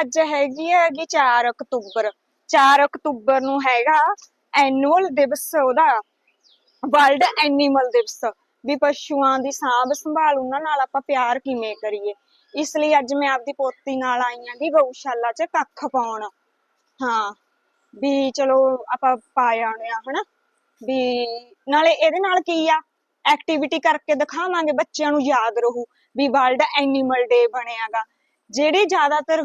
ਅੱਜ ਹੈਗੀ ਹੈਗੀ 4 ਅਕਤੂਬਰ 4 ਅਕਤੂਬਰ ਨੂੰ ਹੈਗਾ ਐਨੂਅਲ ਦਿਵਸ ਉਹਦਾ ਵਰਲਡ ਐਨੀਮਲ ਦਿਵਸ, ਵੀ ਪਸ਼ੂਆਂ ਦੀ ਸਾਂਭ ਸੰਭਾਲ ਉਹਨਾਂ ਨਾਲ ਆਪਾਂ ਪਿਆਰ ਕਿਵੇਂ ਕਰੀਏ। ਇਸ ਲਈ ਅੱਜ ਮੈਂ ਆਪਦੀ ਪੋਤੀ ਨਾਲ ਆਈ ਆਂ ਗੀ ਗਊਸ਼ਾਲਾ 'ਚ ਕੱਖ ਪਾਉਣ। ਹਾਂ, ਵੀ ਚਲੋ ਆਪਾਂ ਪਾ ਆਉਣੇ ਆ, ਹਨਾ? ਵੀ ਨਾਲੇ ਇਹਦੇ ਨਾਲ ਕੀ ਆ ਐਕਟੀਵਿਟੀ ਕਰਕੇ ਦਿਖਾਵਾਂਗੇ ਬੱਚਿਆਂ ਨੂੰ ਯਾਦ ਰਹੂ ਵੀ ਵਰਲਡ ਐਨੀਮਲ ਡੇ ਬਣਿਆਗਾ ਜਿਹੜੀ ਜ਼ਿਆਦਾਤਰ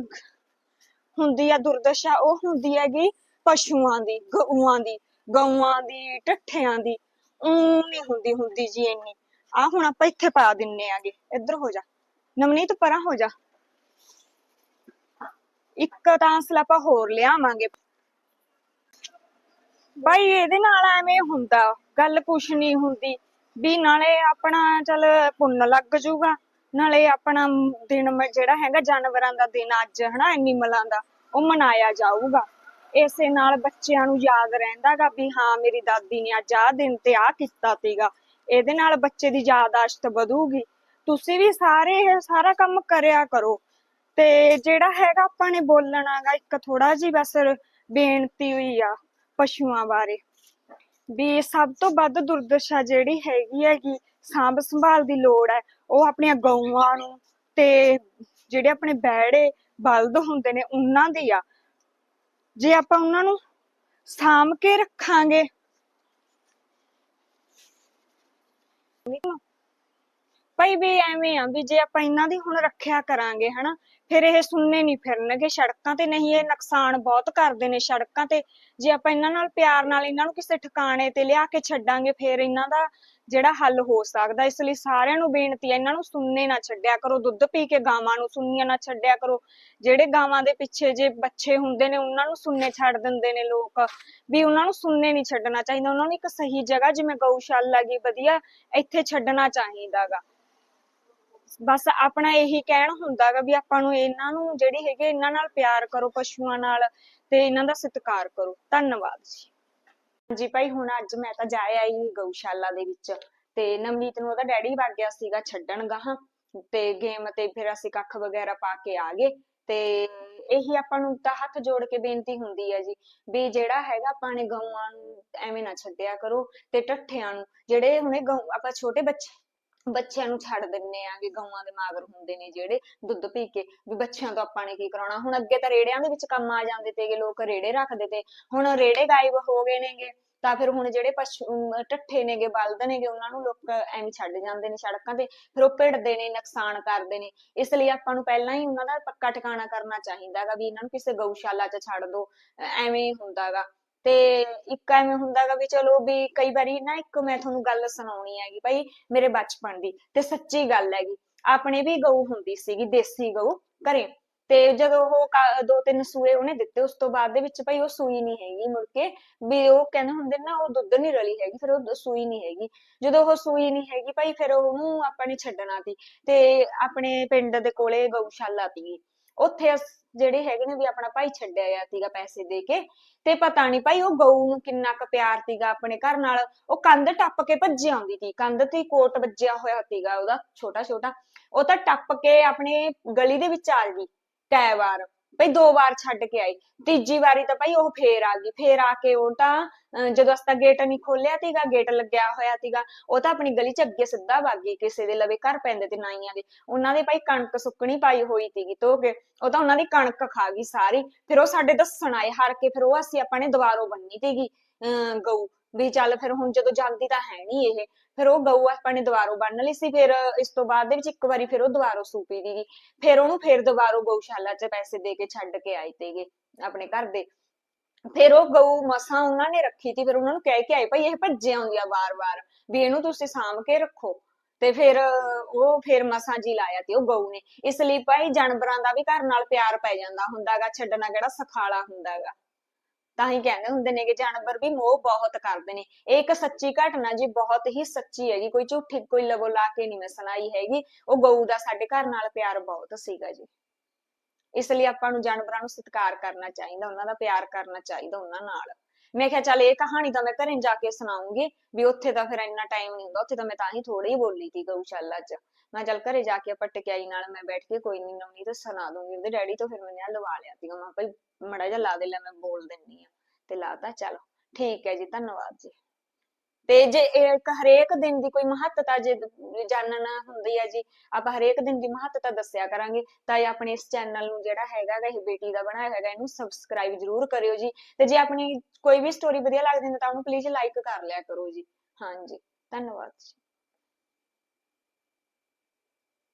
ਹੁੰਦੀ ਆ, ਦੁਰਦਸ਼ਾ ਉਹ ਹੁੰਦੀ ਹੈਗੀ ਪਸ਼ੂਆਂ ਦੀ, ਗਊਆਂ ਦੀ ਗਊਆਂ ਦੀ, ਢੱਠਿਆਂ ਦੀ ਉਹ ਨਹੀਂ ਹੁੰਦੀ ਹੁੰਦੀ ਜੀ ਇੰਨੀ। ਆ ਹੁਣ ਆਪਾਂ ਇੱਥੇ ਪਾ ਦਿੰਨੇ ਆਗੇ। ਇੱਧਰ ਹੋ ਜਾ। ਨਵਨੀਤ, ਪਰਾਂ ਹੋ ਜਾ। ਇੱਕ ਤਾਂ ਅਸਲ ਹੋਰ ਲਿਆਵਾਂਗੇ। ਬਾਈ, ਇਹਦੇ ਨਾਲ ਐਵੇਂ ਹੁੰਦਾ, ਗੱਲ ਕੁਛ ਨਹੀਂ ਹੁੰਦੀ। ਵੀ ਨਾਲੇ ਆਪਣਾ ਚੱਲ ਪੁੰਨ ਲੱਗ ਜੂਗਾ। ਨਾਲੇ ਆਪਣਾ ਦਿਨ ਜਿਹੜਾ ਹੈਗਾ ਜਾਨਵਰਾਂ ਦਾ ਦਿਨ ਅੱਜ, ਹਨਾ, ਐਨੀਮਲਾਂ ਦਾ, ਉਹ ਮਨਾਇਆ ਜਾਊਗਾ। ਇਸੇ ਨਾਲ ਬੱਚਿਆਂ ਨੂੰ ਯਾਦ ਰਹਿੰਦਾਗਾ ਵੀ ਹਾਂ, ਮੇਰੀ ਦਾਦੀ ਨੇ ਅੱਜ ਆਹ ਦਿਨ ਤੇ ਆਹ ਕੀਤਾ ਸੀਗਾ। ਇਹਦੇ ਨਾਲ ਬੱਚੇ ਦੀ ਯਾਦਾਸ਼ਤ ਵਧੂਗੀ। ਤੁਸੀਂ ਵੀ ਸਾਰੇ ਇਹ ਸਾਰਾ ਕੰਮ ਕਰਿਆ ਕਰੋ। ਤੇ ਜਿਹੜਾ ਹੈਗਾ ਆਪਾਂ ਨੇ ਬੋਲਣਾਗਾ, ਇੱਕ ਥੋੜਾ ਜੀ ਬਸ ਬੇਨਤੀ ਹੋਈ ਆ ਪਸ਼ੂਆਂ ਬਾਰੇ। ਵੀ ਸਭ ਤੋਂ ਵੱਧ ਦੁਰਦਸ਼ਾ ਜਿਹੜੀ ਹੈਗੀ ਹੈਗੀ ਸਾਂਭ ਸੰਭਾਲ ਦੀ ਲੋੜ ਹੈ, ਉਹ ਆਪਣੀਆਂ ਗਊਆਂ ਨੂੰ ਤੇ ਜਿਹੜੇ ਆਪਣੇ ਬੈੜੇ ਬਲਦ ਹੁੰਦੇ ਨੇ ਉਹਨਾਂ ਦੀ ਆ। ਜੇ ਆਪਾਂ ਉਹਨਾਂ ਨੂੰ ਸਾਂਭ ਕੇ ਰੱਖਾਂਗੇ, ਭਾਈ ਵੀ ਐਵੇਂ ਆ ਵੀ ਜੇ ਆਪਾਂ ਇਹਨਾਂ ਦੀ ਹੁਣ ਰੱਖਿਆ ਕਰਾਂਗੇ, ਹਨਾ ਫਿਰ ਇਹ ਸੁਣਨੇ ਨਹੀਂ ਫਿਰਨਗੇ। ਸੜਕਾਂ ਤੇ ਨਹੀਂ, ਇਹ ਨੁਕਸਾਨ ਬਹੁਤ ਕਰਦੇ ਨੇ ਸੜਕਾਂ ਤੇ। ਜੇ ਆਪਾਂ ਇਹਨਾਂ ਨਾਲ ਪਿਆਰ ਨਾਲ ਇਹਨਾਂ ਨੂੰ ਕਿਸੇ ਠਿਕਾਣੇ ਤੇ ਲਿਆ ਕੇ ਛੱਡਾਂਗੇ, ਫਿਰ ਇਹਨਾਂ ਦਾ ਜਿਹੜਾ ਹੱਲ ਹੋ ਸਕਦਾ। ਇਸ ਲਈ ਸਾਰਿਆਂ ਨੂੰ ਬੇਨਤੀ ਹੈ, ਇਹਨਾਂ ਨੂੰ ਸੁਣਨੇ ਨਾ ਛੱਡਿਆ ਕਰੋ। ਦੁੱਧ ਪੀ ਕੇ ਗਾਵਾਂ ਨੂੰ ਸੁਣਨੀਆਂ ਨਾ ਛੱਡਿਆ ਕਰੋ। ਜਿਹੜੇ ਗਾਵਾਂ ਦੇ ਪਿੱਛੇ ਜੇ ਬੱਚੇ ਹੁੰਦੇ ਨੇ, ਉਹਨਾਂ ਨੂੰ ਸੁਣਨੇ ਛੱਡ ਦਿੰਦੇ ਨੇ ਲੋਕ। ਵੀ ਉਹਨਾਂ ਨੂੰ ਸੁਣਨੇ ਨਹੀਂ ਛੱਡਣਾ ਚਾਹੀਦਾ। ਉਹਨਾਂ ਨੂੰ ਇੱਕ ਸਹੀ ਜਗ੍ਹਾ, ਜਿਵੇਂ ਗਊਸ਼ਾਲਾ ਗੀ ਵਧੀਆ ਇੱਥੇ ਛੱਡਣਾ ਚਾਹੀਦਾਗਾ। ਬਸ ਆਪਣਾ ਇਹੀ ਕਹਿਣ ਹੁੰਦਾਗਾ ਵੀ ਆਪਾਂ ਨੂੰ ਇਹਨਾਂ ਨੂੰ ਜਿਹੜੀ ਹੈਗੀ ਇਹਨਾਂ ਨਾਲ ਪਿਆਰ ਕਰੋ ਪਸ਼ੂਆਂ ਨਾਲ ਤੇ ਇਹਨਾਂ ਦਾ ਸਤਿਕਾਰ ਕਰੋ। ਧੰਨਵਾਦ ਜੀ। ਜੀ ਭਾਈ, ਹੁਣ ਅੱਜ ਮੈਂ ਤਾਂ ਜਾ ਆਈ ਗਊਸ਼ਾਲਾ ਦੇ ਵਿੱਚ ਤੇ ਨਵਨੀਤ ਨੂੰ ਉਹਦਾ ਡੈਡੀ ਵਗ ਗਿਆ ਸੀਗਾ ਛੱਡਣ ਗਾਹਾਂ ਤੇ ਗੇਮ ਤੇ ਫਿਰ ਅਸੀਂ ਕੱਖ ਵਗੈਰਾ ਪਾ ਕੇ ਆ ਗਏ ਤੇ ਇਹੀ ਆਪਾਂ ਨੂੰ ਤਾਂ ਹੱਥ ਜੋੜ ਕੇ ਬੇਨਤੀ ਹੁੰਦੀ ਹੈ ਜੀ ਵੀ ਜਿਹੜਾ ਹੈਗਾ ਆਪਾਂ ਨੇ ਗਊਆਂ ਨੂੰ ਐਵੇਂ ਨਾ ਛੱਡਿਆ ਕਰੋ ਤੇ ਟੱਠਿਆਂ ਨੂੰ, ਜਿਹੜੇ ਹੁਣੇ ਗਊ, ਆਪਾਂ ਛੋਟੇ ਬੱਚੇ ਬੱਚਿਆਂ ਨੂੰ ਛੱਡ ਦਿੰਨੇ ਆਂਗੇ ਗਊਆਂ ਦੇ ਮਾਗਰ ਹੁੰਦੇ ਨੇ ਜਿਹੜੇ ਦੁੱਧ ਪੀ ਕੇ ਵੀ ਬੱਚਿਆਂ ਤੋਂ ਆਪਾਂ ਨੇ ਕੀ ਕਰਾਉਣਾ? ਹੁਣ ਅੱਗੇ ਤਾਂ ਰੇੜਿਆਂ ਦੇ ਵਿੱਚ ਕੰਮ ਆ ਜਾਂਦੇ ਤੇਗੇ ਲੋਕ ਰੇੜੇ ਰੱਖਦੇ ਤੇ। ਹੁਣ ਰੇੜੇ ਗਾਇਬ ਹੋ ਗਏ ਨੇਗੇ ਤਾਂ ਫਿਰ ਹੁਣ ਜਿਹੜੇ ਪਸ਼ੂ ਅਮ, ਢੱਠੇ ਨੇਗੇ ਬਲਦ ਨੇਗੇ ਉਹਨਾਂ ਨੂੰ ਲੋਕ ਐਵੇਂ ਛੱਡ ਜਾਂਦੇ ਨੇ ਸੜਕਾਂ ਤੇ। ਫਿਰ ਉਹ ਭਿੜਦੇ ਨੇ ਨੁਕਸਾਨ ਕਰਦੇ ਨੇ। ਇਸ ਲਈ ਆਪਾਂ ਨੂੰ ਪਹਿਲਾਂ ਹੀ ਉਹਨਾਂ ਦਾ ਪੱਕਾ ਟਿਕਾਣਾ ਕਰਨਾ ਚਾਹੀਦਾਗਾ ਵੀ ਇਹਨਾਂ ਨੂੰ ਕਿਸੇ ਗਊਸ਼ਾਲਾ 'ਚ ਛੱਡ ਦਿਓ ਐਵੇਂ ਹੀ ਹੁੰਦਾਗਾ ਤੇ ਇੱਕ ਐਵੇਂ ਹੁੰਦਾਗਾ ਵੀ ਚਲੋ ਵੀ ਕਈ ਵਾਰੀ ਨਾ ਇੱਕ ਮੈਂ ਤੁਹਾਨੂੰ ਗੱਲ ਸੁਣਾਉਣੀ ਹੈਗੀ ਭਾਈ ਮੇਰੇ ਬਚਪਨ ਦੀ ਤੇ ਸੱਚੀ ਗੱਲ ਹੈਗੀ। ਆਪਣੇ ਵੀ ਗਊ ਹੁੰਦੀ ਸੀਗੀ, ਦੇਸੀ ਗਊ ਘਰੇ। ਤੇ ਜਦੋਂ ਉਹ ਦੋ ਤਿੰਨ ਸੂਏ ਉਹਨੇ ਦਿੱਤੇ, ਉਸ ਤੋਂ ਬਾਅਦ ਦੇ ਵਿੱਚ ਭਾਈ ਉਹ ਸੂਈ ਨਹੀਂ ਹੈਗੀ ਮੁੜ ਕੇ। ਵੀ ਉਹ ਕਹਿੰਦੇ ਹੁੰਦੇ ਨਾ, ਉਹ ਦੁੱਧ ਨਹੀਂ ਰਲੀ ਹੈਗੀ, ਫਿਰ ਉਹ ਸੂਈ ਨਹੀਂ ਹੈਗੀ। ਜਦੋਂ ਉਹ ਸੂਈ ਨਹੀਂ ਹੈਗੀ ਭਾਈ ਫਿਰ ਉਹਨੂੰ ਆਪਾਂ ਨੇ ਛੱਡਣਾ ਸੀ। ਤੇ ਆਪਣੇ ਪਿੰਡ ਦੇ ਕੋਲੇ ਗਊਸ਼ਾਲਾ ਸੀਗੀ। ਉੱਥੇ ਜਿਹੜੇ ਹੈਗੇ ਨੇ ਵੀ ਆਪਣਾ ਭਾਈ ਛੱਡਿਆ ਗਿਆ ਸੀਗਾ ਪੈਸੇ ਦੇ ਕੇ ਤੇ ਪਤਾ ਨਹੀਂ ਭਾਈ ਉਹ ਗਊ ਨੂੰ ਕਿੰਨਾ ਕੁ ਪਿਆਰ ਸੀਗਾ ਆਪਣੇ ਘਰ ਨਾਲ, ਉਹ ਕੰਧ ਟੱਪ ਕੇ ਭੱਜੀ ਆਉਂਦੀ ਸੀ, ਕੰਧ ਤੇ ਕੋਟ ਵੱਜਿਆ ਹੋਇਆ ਸੀਗਾ ਉਹਦਾ ਛੋਟਾ ਛੋਟਾ ਉਹ ਤਾਂ ਟੱਪ ਕੇ ਆਪਣੇ ਗਲੀ ਦੇ ਵਿੱਚ ਆ ਗਈ ਕਈ ਵਾਰ। ਭਈ ਦੋ ਵਾਰ ਛੱਡ ਕੇ ਆਈ। ਤੀਜੀ ਵਾਰੀ ਤਾਂ ਭਾਈ ਉਹ ਫੇਰ ਆ ਗਈ। ਫੇਰ ਆ ਕੇ ਉਹ ਤਾਂ ਜਦੋਂ ਅਸਤਾ ਗੇਟ ਨਹੀਂ ਖੋਲਿਆ ਸੀਗਾ ਗੇਟ ਲੱਗਿਆ ਹੋਇਆ ਸੀਗਾ, ਉਹ ਤਾਂ ਆਪਣੀ ਗਲੀ ਚ ਅੱਗੇ ਸਿੱਧਾ ਵਗ ਗਈ, ਕਿਸੇ ਦੇ ਲਵੇ ਘਰ ਪੈਂਦੇ ਤੇ ਨਾਈਆਂ ਦੇ। ਉਹਨਾਂ ਦੇ ਭਾਈ ਕਣਕ ਸੁੱਕਣੀ ਪਾਈ ਹੋਈ ਸੀਗੀ ਧੋ ਕੇ। ਉਹ ਤਾਂ ਉਹਨਾਂ ਦੀ ਕਣਕ ਖਾ ਗਈ ਸਾਰੀ। ਫਿਰ ਉਹ ਸਾਡੇ ਦੱਸਣ ਆਏ, ਹਾਰ ਕੇ ਫਿਰ ਉਹ ਅਸੀਂ ਆਪਾਂ ਨੇ ਦੁਬਾਰੋਂ ਬੰਨੀ ਸੀਗੀ, ਅਹ, ਗਊ। ਵੀ ਚੱਲ ਫਿਰ ਹੁਣ ਜਦੋਂ ਜਾਂਦੀ ਤਾਂ ਹੈ ਨਹੀਂ ਇਹ, ਫਿਰ ਉਹ ਗਊ ਆਪਾਂ ਨੇ ਦੁਬਾਰੋਂ ਬੰਨ ਲਈ ਸੀ, ਫਿਰ ਇਸ ਤੋਂ ਬਾਅਦ ਦੇ ਵਿੱਚ ਇੱਕ ਵਾਰੀ ਫਿਰ ਉਹ ਦੁਬਾਰੋਂ ਸੂਪੀ ਦੀਗੀ ਫਿਰ ਉਹਨੂੰ ਫਿਰ ਦੁਬਾਰੋਂ ਗਊਸ਼ਾਲਾ 'ਚ ਪੈਸੇ ਦੇ ਕੇ ਛੱਡ ਕੇ ਆਏ ਤੇਗੇ ਆਪਣੇ ਘਰ ਦੇ। ਫਿਰ ਉਹ ਗਊ ਮਸਾਂ ਉਹਨਾਂ ਨੇ ਰੱਖੀ ਤੀ, ਫਿਰ ਉਹਨਾਂ ਨੂੰ ਕਹਿ ਕੇ ਆਏ, ਭਾਈ ਇਹ ਭੱਜੇ ਆਉਂਦੀ ਆ ਵਾਰ-ਵਾਰ, ਵੀ ਇਹਨੂੰ ਤੁਸੀਂ ਸਾਂਭ ਕੇ ਰੱਖੋ। ਤੇ ਫਿਰ ਉਹ ਫਿਰ ਮਸਾਂ ਜੀ ਲਾਇਆ ਤੇ ਉਹ ਗਊ ਨੇ। ਇਸ ਲਈ ਭਾਈ ਜਾਨਵਰਾਂ ਦਾ ਵੀ ਘਰ ਨਾਲ ਪਿਆਰ ਪੈ ਜਾਂਦਾ ਹੁੰਦਾਗਾ, ਛੱਡਣਾ ਕਿਹੜਾ ਸਖਾਲਾ ਹੁੰਦਾਗਾ। ਤਾਂ ਹੀ ਕਹਿੰਦੇ ਹੁੰਦੇ ਨੇ ਕਿ ਜਾਨਵਰ ਵੀ ਮੋਹ ਬਹੁਤ ਕਰਦੇ ਨੇ। ਇਹ ਇੱਕ ਸੱਚੀ ਘਟਨਾ ਜੀ, ਬਹੁਤ ਹੀ ਸੱਚੀ ਹੈਗੀ। ਕੋਈ ਝੂਠੀ, ਕੋਈ ਲਗੋ ਲਾ ਕੇ ਨਹੀਂ ਮੈਂ ਸੁਣਾਈ ਹੈਗੀ। ਉਹ ਗਊ ਦਾ ਸਾਡੇ ਘਰ ਨਾਲ ਪਿਆਰ ਬਹੁਤ ਸੀਗਾ ਜੀ। ਇਸ ਲਈ ਆਪਾਂ ਨੂੰ ਜਾਨਵਰਾਂ ਨੂੰ ਸਤਿਕਾਰ ਕਰਨਾ ਚਾਹੀਦਾ, ਉਹਨਾਂ ਦਾ ਪਿਆਰ ਕਰਨਾ ਚਾਹੀਦਾ, ਉਹਨਾਂ ਨਾਲ। ਮੈਂ ਕਿਹਾ ਚੱਲ ਇਹ ਕਹਾਣੀ ਤਾਂ ਮੈਂ ਘਰੇ ਜਾ ਕੇ ਸੁਣਾਉਂਗੀ ਵੀ ਉੱਥੇ ਤਾਂ ਫਿਰ ਇੰਨਾ ਟਾਈਮ ਨਹੀਂ ਹੁੰਦਾ, ਉੱਥੇ ਤਾਂ ਮੈਂ ਤਾਂ ਹੀ ਥੋੜੀ ਹੀ ਬੋਲੀ ਸੀ ਗਊਸ਼ਾਲਾ 'ਚ। ਮੈਂ ਚੱਲ ਘਰੇ ਜਾ ਕੇ ਆਪਾਂ ਟਕਿਆਈ ਨਾਲ ਮੈਂ ਬੈਠ ਕੇ ਕੋਈ ਨਹੀਂ ਨਵਨੀ ਤਾਂ ਸੁਣਾ ਦੂੰਗੀ, ਉਹਦੇ ਡੈਡੀ ਤੋਂ ਫਿਰ ਮੈਨੇ ਲਵਾ ਲਿਆ ਸੀਗਾ ਮੈਂ ਕਿਹਾ ਭਾਈ ਮੜਾ ਜਿਹਾ ਲਾ ਦੇ ਲੈ, ਮੈਂ ਬੋਲ ਦਿੰਨੀ ਆ। ਤੇ ਲਾਤਾ, ਚਲੋ ਠੀਕ ਹੈ ਜੀ, ਧੰਨਵਾਦ ਜੀ। ਤੇ ਜੇ ਇੱਕ ਹਰੇਕ ਦਿਨ ਦੀ ਕੋਈ ਮਹੱਤਤਾ ਜੇ ਜਾਣਨਾ ਹੁੰਦੀ ਹੈ ਜੀ, ਆਪਾਂ ਹਰੇਕ ਦਿਨ ਦੀ ਮਹੱਤਤਾ ਦੱਸਿਆ ਕਰਾਂਗੇ, ਤਾਂ ਇਹ ਆਪਣੇ ਇਸ ਚੈਨਲ ਨੂੰ ਜਿਹੜਾ ਹੈਗਾ ਇਹ ਬੇਟੀ ਦਾ ਬਣਾਇਆ ਹੈਗਾ, ਇਹਨੂੰ ਸਬਸਕ੍ਰਾਈਬ ਜ਼ਰੂਰ ਕਰਿਓ ਜੀ। ਤੇ ਜੇ ਆਪਣੀ ਕੋਈ ਵੀ ਸਟੋਰੀ ਵਧੀਆ ਲੱਗਦੀ ਹੈ ਤਾਂ ਉਹਨੂੰ ਪਲੀਜ਼ ਲਾਈਕ ਕਰ ਲਿਆ ਕਰੋ ਜੀ। ਹਾਂਜੀ, ਧੰਨਵਾਦ ਜੀ।